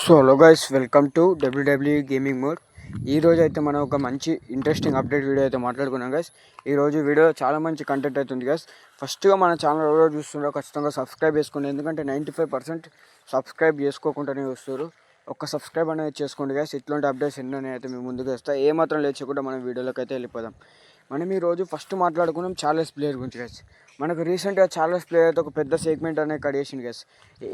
So hello guys welcome to WW gaming mode ఈ అయితే మనం ఒక మంచి ఇంట్రెస్టింగ్ అప్డేట్ వీడియో అయితే మాట్లాడుకున్నాం గైస్ ఈరోజు వీడియో చాలా మంచి కంటెంట్ అవుతుంది గైస్ ఫస్ట్గా మన ఛానల్ ఎవరో చూస్తుండో ఖచ్చితంగా సబ్స్క్రైబ్ చేసుకోండి. ఎందుకంటే నైంటీ ఫైవ్ పర్సెంట్ సబ్స్క్రైబ్ చేసుకోకుండానే వస్తారు ఒక సబ్స్క్రైబ్ అనేది చేసుకోండి గైస్ ఇట్లాంటి అప్డేట్స్ ఎన్నో అయితే మేము ముందుకు వస్తాయి ఏ మాత్రం లేచకుండా మనం వీడియోలోకి అయితే వెళ్ళిపోదాం. మనం ఈ రోజు ఫస్ట్ మాట్లాడుకున్నాం చార్లెస్ ప్లేయర్ గురించి గైస్ మనకు రీసెంట్గా చార్లెస్ ప్లేయర్ అయితే ఒక పెద్ద సెగ్మెంట్ అనేది కడిగేసింది గైస్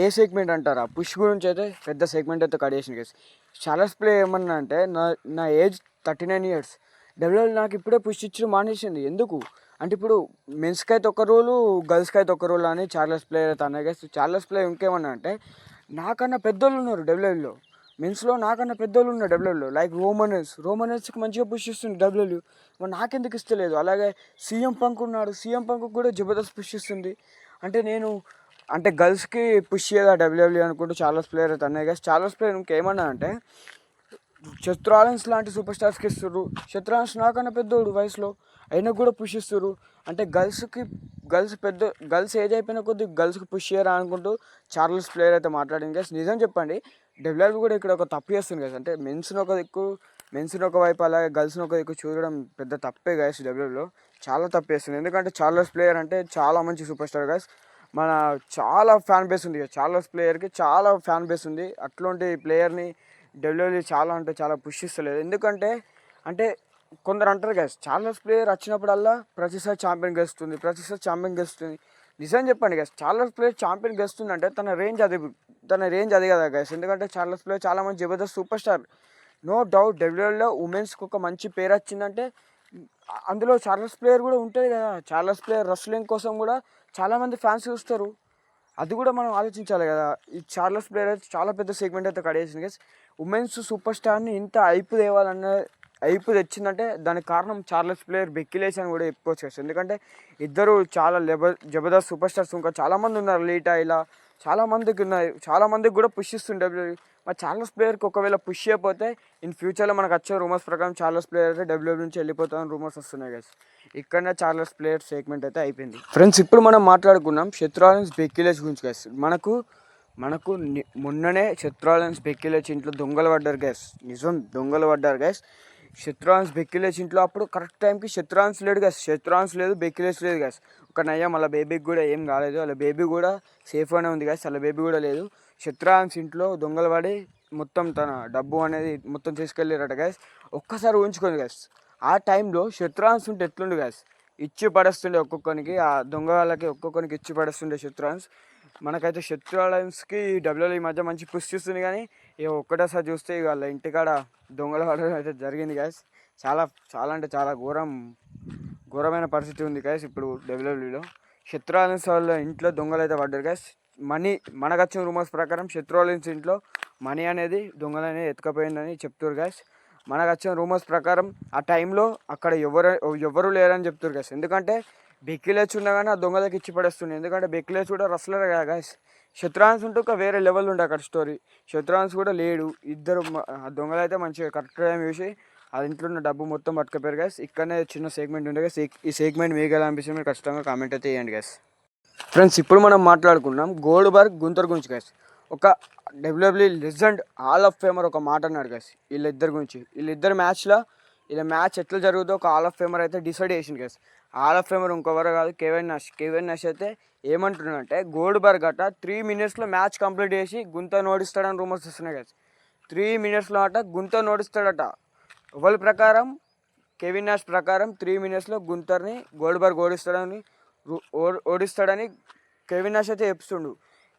ఏ సెగ్మెంట్ అంటారా? పుష్ గురించి అయితే పెద్ద సెగ్మెంట్ అయితే కడిగేసింది గైస్ చార్లెస్ ప్లేయర్ ఏమన్నా అంటే నా నా age thirty nine years WL నాకు ఇప్పుడే పుష్ ఇచ్చి మానేసింది ఎందుకు? అంటే ఇప్పుడు మెన్స్కి అయితే ఒక రూలు గర్ల్స్కి అయితే ఒక రూల్ అని చార్లెస్ ప్లేయర్ అయితే అన్నాయి గైస్ చార్లెస్ ప్లేయర్ ఇంకేమన్నా అంటే నాకన్నా పెద్దోళ్ళు ఉన్నారు డబ్ల్యూఎల్లో మెన్స్లో నాకన్నా పెద్దోళ్ళు ఉన్నారు డబ్ల్యూలో లైక్ రోమనర్స్ రోమనర్స్కి మంచిగా పుష్ ఇస్తుంది డబ్ల్యూలు మరి నాకెందుకు ఇస్తలేదు? అలాగే సీఎం పంక్ ఉన్నాడు. సీఎం పంక్ కూడా జబర్దస్త్ పుష్ ఇస్తుంది అంటే నేను అంటే గర్ల్స్కి పుష్ చేయదా డబ్ల్యూడబ్ల్యూ అనుకుంటూ చాలా ప్లేయర్ అయితే అన్నాయి కదా చాలా ప్లేయర్ ఇంకేమన్నా అంటే శత్రువాలన్స్ లాంటి సూపర్ స్టార్స్కి ఇస్తారు శత్రువాలన్స్ నాకన్నా పెద్దోడు వయసులో. అయినా కూడా పుష్ ఇస్తారు అంటే గర్ల్స్కి గర్ల్స్ పెద్ద గర్ల్స్ ఏజ్ అయిపోయిన కొద్ది గర్ల్స్కి పుష్ చేయరా అనుకుంటూ చార్లెస్ ప్లేయర్ అయితే మాట్లాడింది. గైస్ నిజం చెప్పండి. డెవలప్ కూడా ఇక్కడ ఒక తప్పు చేస్తుంది కదా అంటే మెన్స్ని ఒక దిక్కు మెన్స్ని ఒక వైపు అలాగే గర్ల్స్ని ఒక దిక్కు చూడడం పెద్ద తప్పే గాయస్ డబ్ల్యూలో చాలా తప్పు చేస్తుంది. ఎందుకంటే చార్లెస్ ప్లేయర్ అంటే చాలా మంచి సూపర్ స్టార్ గైస్ మన చాలా ఫ్యాన్ బేస్ ఉంది. చార్లెస్ ప్లేయర్కి చాలా ఫ్యాన్ బేస్ ఉంది. అట్లాంటి ప్లేయర్ని డెవలప్లీ చాలా అంటే చాలా పుష్టిస్తలేదు ఎందుకంటే అంటే కొందరు అంటారు గైస్ చార్లెస్ ప్లేయర్ వచ్చినప్పుడల్లా ప్రతిసారి ఛాంపియన్ గెలుస్తుంది ప్రతిసారి ఛాంపియన్ గెలుస్తుంది. నిజం చెప్పండి గైస్ చార్లెస్ ప్లేయర్ ఛాంపియన్ గెలుస్తుందంటే తన రేంజ్ అది తన రేంజ్ అది కదా గైస్ ఎందుకంటే చార్లెస్ ప్లేయర్ చాలా మంచి జబర్దస్త్ సూపర్ స్టార్ నో డౌట్ డబ్ల్యూడబ్ల్యూలో ఉమెన్స్కి ఒక మంచి పేరు వచ్చిందంటే అందులో చార్లెస్ ప్లేయర్ కూడా ఉంటుంది కదా. చార్లెస్ ప్లేయర్ రెస్లింగ్ కోసం కూడా చాలామంది ఫ్యాన్స్ చూస్తారు. అది కూడా మనం ఆలోచించాలి కదా. ఈ చార్లెస్ ప్లేయర్ అయితే చాలా పెద్ద సెగ్మెంట్ అయితే కడేసింది గైస్ ఉమెన్స్ సూపర్ స్టార్ని ఇంత ఐపు తేవాలన్న ఐపు తెచ్చిందంటే దానికి కారణం చార్లెస్ ప్లేయర్ బెక్కిలేసి అని కూడా చెప్పుకోవచ్చు కదా ఎందుకంటే ఇద్దరు చాలా లెబ జబర్దస్త్ సూపర్ స్టార్స్ ఇంకా చాలామంది ఉన్నారు. లీటా ఇలా చాలా మందికి ఉన్నాయి. చాలా మందికి కూడా పుష్ ఇస్తుంది డబ్ల్యూడబ్ల్యూ మరి చార్లెస్ ప్లేయర్కి ఒకవేళ పుష్ చేయకపోతే ఇన్ ఫ్యూచర్లో మనకు వచ్చే రూమర్స్ ప్రకారం చార్లెస్ ప్లేయర్ అయితే డబ్ల్యూడబ్ల్యూ నుంచి వెళ్ళిపోతామని రూమర్స్ వస్తున్నాయి గైస్ ఇక్కడనే చార్లెస్ ప్లేయర్ సెగ్మెంట్ అయితే అయిపోయింది. ఫ్రెండ్స్ ఇప్పుడు మనం మాట్లాడుకున్నాం శత్రులన్స్ బెక్కిలేజ్ గురించి గైస్ మనకు మనకు మొన్ననే శత్రులన్స్ బెక్కిలేజ్ ఇంట్లో దొంగలు పడ్డారు గ్యాస్ నిజం దొంగలు పడ్డారు గ్యాస్ శత్రాన్స్ బెక్కిలేచి ఇంట్లో అప్పుడు కరెక్ట్ టైంకి శత్రాన్స్ లేడు గ్యాస్ శత్రువాన్స్ లేదు బెక్కిలేస్ లేదు గ్యాస్ ఒక నయ్య వాళ్ళ బేబీకి కూడా ఏం కాలేదు. వాళ్ళ బేబీ కూడా సేఫ్గానే ఉంది గ్యాస్ అలా బేబీ కూడా లేదు. శత్రువాన్స్ ఇంట్లో దొంగలు పడి మొత్తం తన డబ్బు అనేది మొత్తం తీసుకెళ్ళారట గ్యాస్ ఒక్కసారి ఊహించుకోండి గ్యాస్ ఆ టైంలో శత్రాన్స్ ఉంటే ఎట్లుండు గ్యాస్ ఇచ్చి పడేస్తుండే ఒక్కొక్కరికి ఆ దొంగ వాళ్ళకి ఒక్కొక్కరికి ఇచ్చి పడేస్తుండే శత్రువాన్స్ మనకైతే శత్రు అలయన్స్కి డబ్ల్యూలో ఈ మధ్య మంచి పుష్ చూస్తుంది కానీ ఇక ఒక్కటేసారి చూస్తే ఇక వాళ్ళ ఇంటికాడ దొంగలు పడడం అయితే జరిగింది గాయస్ చాలా చాలా అంటే చాలా ఘోరం ఘోరమైన పరిస్థితి ఉంది గాయస్ ఇప్పుడు డబ్ల్యూడబ్ల్యూలో శత్రులయన్స్ వాళ్ళ ఇంట్లో దొంగలు అయితే పడ్డారు గాయస్ మనీ మనకు వచ్చిన రూమర్స్ ప్రకారం శత్రులయన్స్ ఇంట్లో మనీ అనేది దొంగలు అనేది ఎత్తుకపోయిందని చెప్తారు గాయస్ మనకు వచ్చిన రూమర్స్ ప్రకారం ఆ టైంలో అక్కడ ఎవరు ఎవరు లేరని చెప్తారు గాయస్ ఎందుకంటే బెక్కిలేచి ఉండగానే ఆ దొంగలకి ఇచ్చి పడేస్తుంది ఎందుకంటే బెక్కిలేచి కూడా రస్లర్ కదా. గాయస్ శత్రాన్స్ ఉంటే ఒక వేరే లెవెల్ ఉండే అక్కడ స్టోరీ శత్రాన్స్ కూడా లేడు. ఇద్దరు ఆ దొంగలు అయితే మంచిగా కరెక్ట్ టైం చూసి అది ఇంట్లో ఉన్న డబ్బు మొత్తం పట్టుకపోయారు గ్యాస్ ఇక్కడనే చిన్న సెగ్మెంట్ ఉండే గ్యాస్ ఈ సెగ్మెంట్ మీకు ఎలా అనిపిస్తుంది మీరు ఖచ్చితంగా కామెంట్ అయితే చేయండి గ్యాస్ ఫ్రెండ్స్ ఇప్పుడు మనం మాట్లాడుకున్నాం గోల్డ్ బర్గ్ గుంతర్ గురించి గ్యాస్ ఒక WW legend hall of famer ఒక మాట అన్నాడు గ్యాస్ వీళ్ళిద్దరి గురించి. వీళ్ళిద్దరు మ్యాచ్లో ఇలా మ్యాచ్ ఎట్లా జరుగుతుందో ఒక ఆల్ ఆఫ్ ఫేమర్ అయితే డిసైడ్ చేసింది గ్యాస్ ఆల్ ఆఫ్ ఫేమర్ ఇంకొవరు కాదు కేవెన్ నష్ కేవెన్ నష్ అయితే ఏమంటున్నాడంటే గోల్డ్ బర్గ్ అట త్రీ మినిట్స్లో మ్యాచ్ కంప్లీట్ చేసి గుంత నోడిస్తాడని రూమర్స్ వస్తున్నాయి కదా త్రీ మినిట్స్లో అట గుంత నోడిస్తాడట. ఎవరి ప్రకారం? కెవిన్ నాష్ ప్రకారం త్రీ మినిట్స్లో గుంతర్ని గోల్డ్బర్గ్ ఓడిస్తాడని ఓ- ఓడిస్తాడని కెవిన్ నాష్ అయితే చెప్తుండు.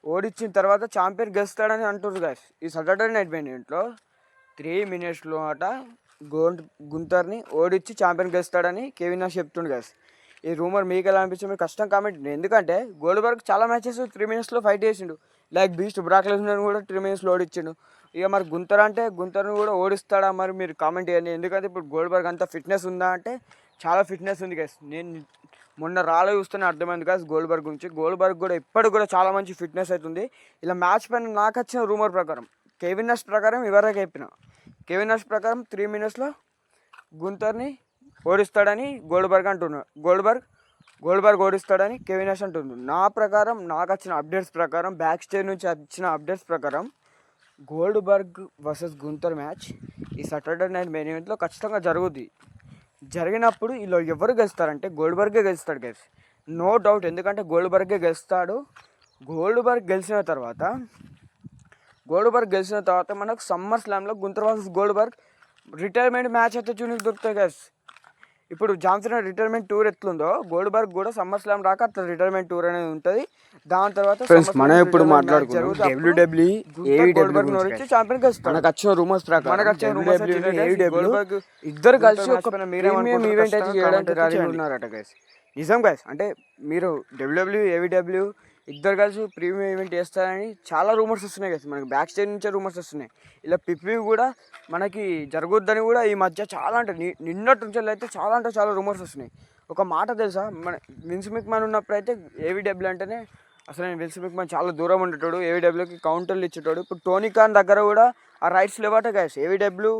ఓడించిన తర్వాత ఛాంపియన్ గెలుస్తాడని అంటున్నారు గాయస్ ఈ సాటర్డే నైట్ పోయిన ఇంట్లో త్రీ మినిట్స్లో అట గోల్డ్ గుంతర్ని ఓడించి ఛాంపియన్ గెలుస్తాడని కెవిన్ నాష్ చెప్తుండు గాయస్ ఈ రూమర్ మీకు ఎలా అనిపించింది? మీరు కష్టం కామెంట్ ఎందుకంటే గోల్డ్బర్గ్ చాలా మ్యాచెస్ త్రీ మినిట్స్లో ఫైట్ చేసిండు. లైక్ బీస్ట్ బ్రాక్ లెస్నర్ కూడా త్రీ మినిట్స్లో ఓడించిండు ఇక మరి గుంతర్ అంటే గుంతర్ని కూడా ఓడిస్తాడా? మరి మీరు కామెంట్ చేయండి. ఎందుకంటే ఇప్పుడు గోల్డ్బర్గ్ అంత ఫిట్నెస్ ఉందా అంటే చాలా ఫిట్నెస్ ఉంది గైస్ నేను మొన్న రాలో చూస్తేనే అర్థమైంది గైస్ గోల్బర్గ్ గురించి. గోల్బర్గ్ కూడా ఇప్పటికి కూడా చాలా మంచి ఫిట్నెస్ అవుతుంది ఇలా మ్యాచ్ పైన నాకు వచ్చిన రూమర్ ప్రకారం కేవిన్ ప్రకారం ఇవరే చెప్పిన కేవిన్ నష్ ప్రకారం త్రీ మినిట్స్లో గుంతర్ని ఓడిస్తాడని గోల్డ్బర్గ్ అంటున్నాడు గోల్డ్బర్గ్ గోల్డ్బర్గ్ ఓడిస్తాడని కెవిన్ నాష్ అంటుంది నా ప్రకారం నాకు వచ్చిన అప్డేట్స్ ప్రకారం బ్యాక్ స్టేజ్ నుంచి వచ్చిన అప్డేట్స్ ప్రకారం గోల్డ్బర్గ్ వర్సెస్ గుంతర్ మ్యాచ్ ఈ సాటర్డే నైట్ మెయిన్ ఈవెంట్లో ఖచ్చితంగా జరుగుద్ది. జరిగినప్పుడు వీళ్ళు ఎవరు గెలుస్తారంటే గోల్డ్బర్గే గెలుస్తాడు గెస్ నో డౌట్ ఎందుకంటే గోల్డ్బర్గే గెలుస్తాడు. గోల్డ్బర్గ్ గెలిచిన తర్వాత గోల్డ్ బర్గ్ గెలిచిన తర్వాత మనకు summer స్లామ్లో Gunther versus Goldberg retirement match అయితే చూనికి దొరుకుతాయి గెస్ ఇప్పుడు జాన్సన్ రిటైర్మెంట్ టూర్ ఎట్లుందో గోల్డ్ బర్గ్ కూడా సమ్మర్ స్లామ్ రాక అట్లా రిటైర్మెంట్ టూర్ అనేది ఉంటుంది. దాని తర్వాత SummerSlam మనం ఇప్పుడు ఛాంపియన్ మనకు వచ్చిన రూమర్స్ మనకు వచ్చిన వచ్చేది guys, AEW గోల్డ్బర్గ్ ఇద్దరు కలిసి ఒక ప్రీమియం ఈవెంట్ అయితే చేయడానికి. ఉన్నారట గైస్ నిజం గైస్ అంటే మీరు డబ్ల్యూడబ్ల్యూ ఏవిడబ్ల్యూ ఇద్దరు కలిసి ప్రీమియం ఈవెంట్ చేస్తారని చాలా రూమర్స్ వస్తున్నాయి కదా మనకి బ్యాక్ స్టేజ్ నుంచే రూమర్స్ వస్తున్నాయి. ఇలా పిప్పి కూడా మనకి జరగొద్దని కూడా ఈ మధ్య చాలా అంటే నిన్నటి నుంచి అయితే చాలా అంటే చాలా రూమర్స్ వస్తున్నాయి. ఒక మాట తెలుసా? మన విన్స్ మ్యాన్ ఉన్నప్పుడు అయితే ఏవిడబ్ల్యూ అంటేనే అసలు నేను విన్స్ మ్యాన్ చాలా దూరం ఉండేటోడు ఏవిడబ్ల్యూకి కౌంటర్లు ఇచ్చేటోడు. ఇప్పుడు టోనీ ఖాన్ దగ్గర కూడా ఆ రైట్స్ లేవట గాయస్ ఏవిడబ్ల్యూ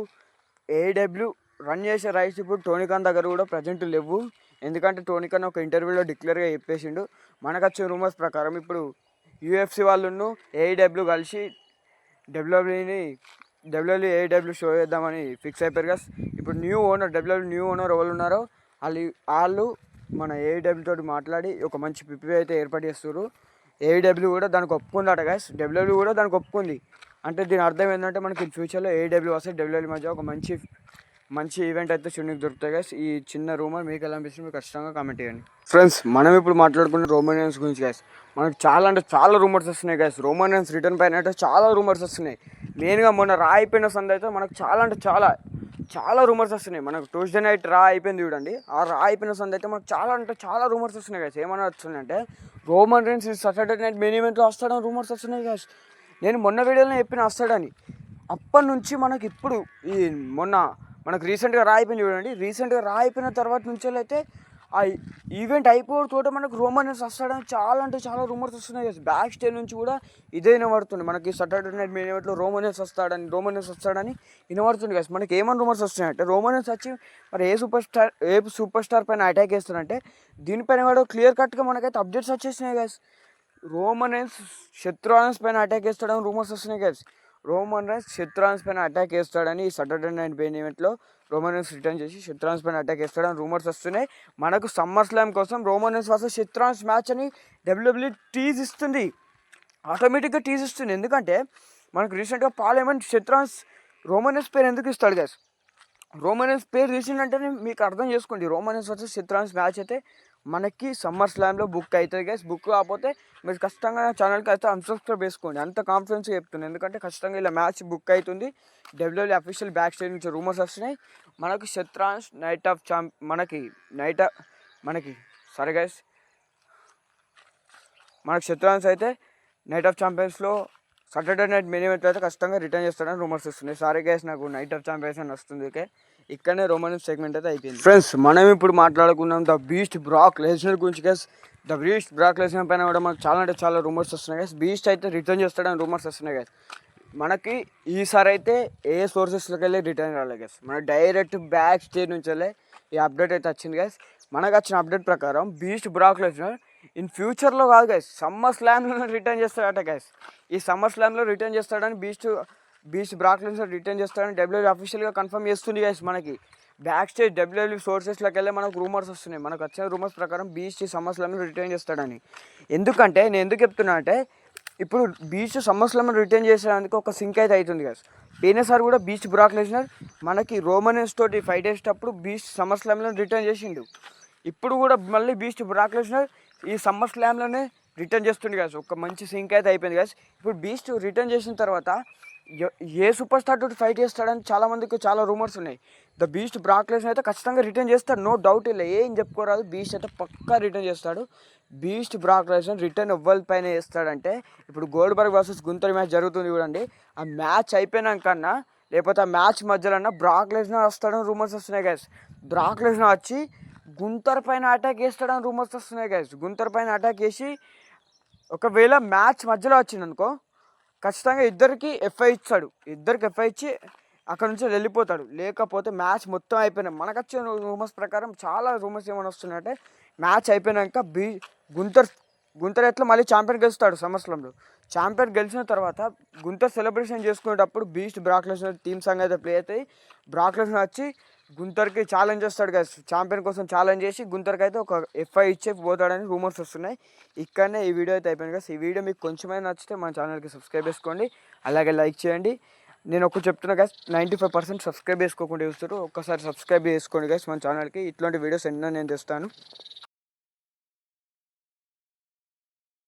ఏడబ్ల్యూ రన్ చేసే రైట్స్ ఇప్పుడు టోనీ ఖాన్ దగ్గర కూడా ప్రజెంట్ లేవు. ఎందుకంటే టోనీ ఖాన్ ఒక ఇంటర్వ్యూలో డిక్లేర్గా చెప్పేసిండు. మనకు వచ్చిన రూమర్స్ ప్రకారం ఇప్పుడు యూఎఫ్సి వాళ్ళను ఏఈడబ్ల్యూ కలిసి డబ్ల్యూడబ్ల్యూని డబ్ల్యూడబ్ల్యూ ఏఈడబ్ల్యూ షో చేద్దామని ఫిక్స్ అయిపోయారు కదా ఇప్పుడు new owner WW new owner ఎవరు ఉన్నారో వాళ్ళు వాళ్ళు మన ఏఈడబ్ల్యూ తోటి మాట్లాడి ఒక మంచి పిపి అయితే ఏర్పాటు చేస్తారు ఏఈడబ్ల్యూ కూడా దానికి ఒప్పుకుందట గైస్ డబ్ల్యూడబ్ల్యూ కూడా దానికి ఒప్పుకుంది. అంటే దీని అర్థం ఏంటంటే మనకి ఫ్యూచర్లో ఏఈడబ్ల్యూ వస్తే డబ్ల్యూడబ్ల్యూ మధ్య ఒక మంచి మంచి ఈవెంట్ అయితే చూడడానికి దొరుకుతాయి గైస్ ఈ చిన్న రూమర్ మీకు ఎలా అనిపిస్తుంది మీరు ఖచ్చితంగా కామెంట్ చేయండి. ఫ్రెండ్స్ మనం ఇప్పుడు మాట్లాడుకున్న రోమానియన్స్ గురించి గైస్ మనకు చాలా అంటే చాలా రూమర్స్ వస్తున్నాయి గైస్ రోమానియన్స్ రిటర్న్ పైన అయితే చాలా రూమర్స్ వస్తున్నాయి. మెయిన్గా మొన్న రా అయిపోయిన సంద అయితే మనకు చాలా అంటే చాలా చాలా రూమర్స్ వస్తున్నాయి. మనకు ట్యూస్డే నైట్ రా అయిపోయింది చూడండి. ఆ రా అయిపోయిన సంద అయితే మనకు చాలా అంటే చాలా రూమర్స్ వస్తున్నాయి గైస్ ఏమన్నా వస్తున్నాయంటే Roman Reigns Saturday night main ఈవెంట్లో వస్తాడని రూమర్స్ వస్తున్నాయి గైస్ నేను మొన్న వీడియోలో చెప్పిన వస్తాడని. అప్పటి నుంచి మనకి ఇప్పుడు ఈ మొన్న మనకు రీసెంట్గా రాయిపోయింది చూడండి రీసెంట్గా రాయిపోయిన తర్వాత నుంచి అయితే ఆ ఈవెంట్ అయిపోవడం తోట మనకు రోమన్స్ వస్తాడని చాలా అంటే చాలా రూమర్స్ వస్తున్నాయి బ్యాక్ స్టేజ్ నుంచి కూడా ఇదే వినబడుతుంది. మనకి సాటర్డే నైట్ మెయిన్ ఈవెంట్లో రోమనెన్స్ వస్తాడని రోమనెన్స్ వస్తాడని వినబడుతుంది కదా మనకి ఏమైనా రూమర్స్ వస్తున్నాయంటే రోమనెన్స్ వచ్చి మరి ఏ సూపర్ స్టార్ ఏ సూపర్ స్టార్ పైన అటాక్ చేస్తారంటే దీనిపైన కూడా క్లియర్ కట్గా మనకైతే అప్డేట్స్ వచ్చేసినాయి కదా రోమనెన్స్ శత్రువాన్స్ పైన అటాక్ చేస్తాడని రూమర్స్ వస్తున్నాయి కదా రోమన్ రైన్స్ శత్రువాన్స్ పైన అటాక్ చేస్తాడని ఈ సాటర్డే నైట్ మెయిన్ ఈవెంట్లో రోమన్ రైన్స్ రిటర్న్ చేసి శత్రువాన్స్ పైన అటాక్ చేస్తాడని రూమర్స్ వస్తున్నాయి. మనకు సమ్మర్ స్లామ్ కోసం రోమన్ రైన్స్ వర్సెస్ శత్రువాన్స్ మ్యాచ్ అని డబ్ల్యూడబ్ల్యూ టీజ్ ఇస్తుంది. ఆటోమేటిక్గా టీజ్ ఇస్తుంది. ఎందుకంటే మనకు రీసెంట్గా పార్లమెంట్ శత్రువాన్స్ రోమన్ రైన్స్ పేరు ఎందుకు ఇస్తాడు గ్యాస్ రోమన్ రైన్స్ పేరు తీసిందంటేనే మీకు అర్థం చేసుకోండి. రోమనెన్స్ వచ్చి చిత్రాన్స్ మ్యాచ్ అయితే మనకి సమ్మర్ స్లామ్లో బుక్ అవుతుంది గైస్. బుక్ కాకపోతే మీరు ఖచ్చితంగా ఛానల్కి అయితే అన్సబ్స్క్రైబ్ చేసుకోండి. అంత కాన్ఫిడెన్స్ చెప్తున్నాను ఎందుకంటే ఖచ్చితంగా ఇలా మ్యాచ్ బుక్ అవుతుంది. W W official back stage నుంచి రూమర్స్ వస్తున్నాయి. మనకి శత్రాన్స్ నైట్ ఆఫ్ ఛాంప్ మనకి నైట్ మనకి సరే గైస్. మనకి శత్రాన్స్ అయితే నైట్ ఆఫ్ ఛాంపియన్స్లో సాటర్డే నైట్ మినిమం అయితే ఖచ్చితంగా రిటర్న్ చేస్తాడని రూమర్స్ వస్తున్నాయి. సారీ గైస్ నాకు నైట్ ఆఫ్ ఛాంపియన్స్ అని వస్తుంది ఓకే ఇక్కడనే రోమన్ సెగ్మెంట్ అయితే అయిపోయింది. ఫ్రెండ్స్ మనం ఇప్పుడు మాట్లాడుకున్నాం ద బీస్ట్ బ్రాక్ లెజనర్ గురించి guys the beast Brock Lesnar పైన కూడా మనకు చాలా అంటే చాలా రూమర్స్ వస్తున్నాయి గైస్ బీస్ట్ అయితే రిటర్న్ చేస్తాడని రూమర్స్ వస్తున్నాయి గైస్ మనకి ఈసారి అయితే ఏ సోర్సెస్లోకి వెళ్ళి రిటర్న్ రాలేదు గైస్ మన డైరెక్ట్ బ్యాక్ స్టేజ్ నుంచి వెళ్ళి ఈ అప్డేట్ అయితే వచ్చింది గైస్ మనకు వచ్చిన అప్డేట్ ప్రకారం బీస్ట్ బ్రాక్ లెజనర్ ఇన్ ఫ్యూచర్లో కాదు గైస్ సమ్మర్ స్లామ్లో రిటర్న్ చేస్తాడట గైస్ ఈ సమ్మర్ స్లామ్లో రిటర్న్ చేస్తాడని బీస్ట్ బీస్ట్ బ్రాక్ రిటర్న్ చేస్తాడని డబ్ల్యూఎల్ అఫీషియల్గా కన్ఫర్మ్ చేస్తుంది గైస్ మనకి. బ్యాక్ స్టేజ్ డబ్ల్యూడబ్ల్యూ సోర్సెస్లోకి వెళ్ళి మనకు రూమర్స్ వస్తున్నాయి. మనకు వచ్చిన రూమర్స్ ప్రకారం బీచ్ సమ్మర్ స్లామ్లో రిటర్న్ చేస్తాడని. ఎందుకంటే నేను ఎందుకు చెప్తున్నా అంటే ఇప్పుడు బీచ్ సమ్మర్ సమ్మర్స్లో రిటర్న్ చేసేందుకు ఒక సింక్ అయితే అవుతుంది గైస్ పోయినసారి కూడా బీచ్ బ్రాక్ మనకి రోమనెన్స్ తోటి ఫైట్ చేసేటప్పుడు బీచ్ సమ్మర్ స్లామ్లో రిటర్న్ చేసిండు. ఇప్పుడు కూడా మళ్ళీ బీస్ట్ బ్రాక్ ఈ సమ్మర్ స్లామ్లోనే రిటర్న్ చేస్తుంది కదా ఒక మంచి సింక్ అయితే అయిపోయింది కదా ఇప్పుడు బీస్ట్ రిటర్న్ చేసిన తర్వాత ఏ సూపర్ స్టార్ తోటి ఫైట్ చేస్తాడని చాలా మందికి చాలా రూమర్స్ ఉన్నాయి. ద బీస్ట్ బ్రాక్ అయితే ఖచ్చితంగా రిటర్న్ చేస్తాడు. నో డౌట్ ఇలా ఏం చెప్పుకోరాదు. బీస్ట్ అయితే పక్కా రిటర్న్ చేస్తాడు. బీస్ట్ బ్రాక్ రిటర్న్ ఎవ్వరి పైన చేస్తాడంటే ఇప్పుడు Goldberg versus Gunther match జరుగుతుంది చూడండి. ఆ మ్యాచ్ అయిపోయినాకన్నా లేకపోతే ఆ మ్యాచ్ మధ్యలో బ్రాక్ వస్తాడని రూమర్స్ వస్తున్నాయి గ్యాస్ బ్రాక్ వచ్చి గుంతర్ పైన అటాక్ వేస్తాడని రూమర్స్ వస్తున్నాయి గైస్ గుంతర్ పైన అటాక్ చేసి ఒకవేళ మ్యాచ్ మధ్యలో వచ్చింది అనుకో ఖచ్చితంగా ఇద్దరికి ఎఫ్ఐ ఇచ్చాడు. ఇద్దరికి ఎఫ్ఐ ఇచ్చి అక్కడ నుంచి వెళ్ళిపోతాడు. లేకపోతే మ్యాచ్ మొత్తం అయిపోయినా మనకు వచ్చిన రూమర్స్ ప్రకారం చాలా రూమర్స్ ఏమైనా వస్తున్నాయంటే మ్యాచ్ అయిపోయినాక బీ గుంతర్ గుంతర్ ఎట్లా మళ్ళీ ఛాంపియన్ గెలుస్తాడు సమ్మర్స్లంలో ఛాంపియన్ గెలిచిన తర్వాత గుంతర్ సెలబ్రేషన్ చేసుకునేటప్పుడు బీస్ట్ బ్రాక్లెస్ టీమ్ సంగ్ అయితే ప్లే అవుతాయి. బ్రాక్లెస్ వచ్చి గుంతర్కి ఛాలెంజ్ చేస్తాడు కదా ఛాంపియన్ కోసం ఛాలెంజ్ చేసి గుంతర్కి అయితే ఒక ఎఫ్ఐ ఇచ్చే పోతాడని రూమర్స్ వస్తున్నాయి. ఇక్కడనే ఈ వీడియో అయితే అయిపోయింది కదా ఈ వీడియో మీకు కొంచెమైనా నచ్చితే మన ఛానల్కి సబ్స్క్రైబ్ చేసుకోండి. అలాగే లైక్ చేయండి. నేను ఒక చెప్తున్నా guys ninety five percent subscribe చేసుకోకుండా చూస్తారు ఒక్కసారి సబ్స్క్రైబ్ చేసుకోండి గైస్ మన ఛానల్కి ఇట్లాంటి వీడియోస్ ఎన్నో నేను తెస్తాను.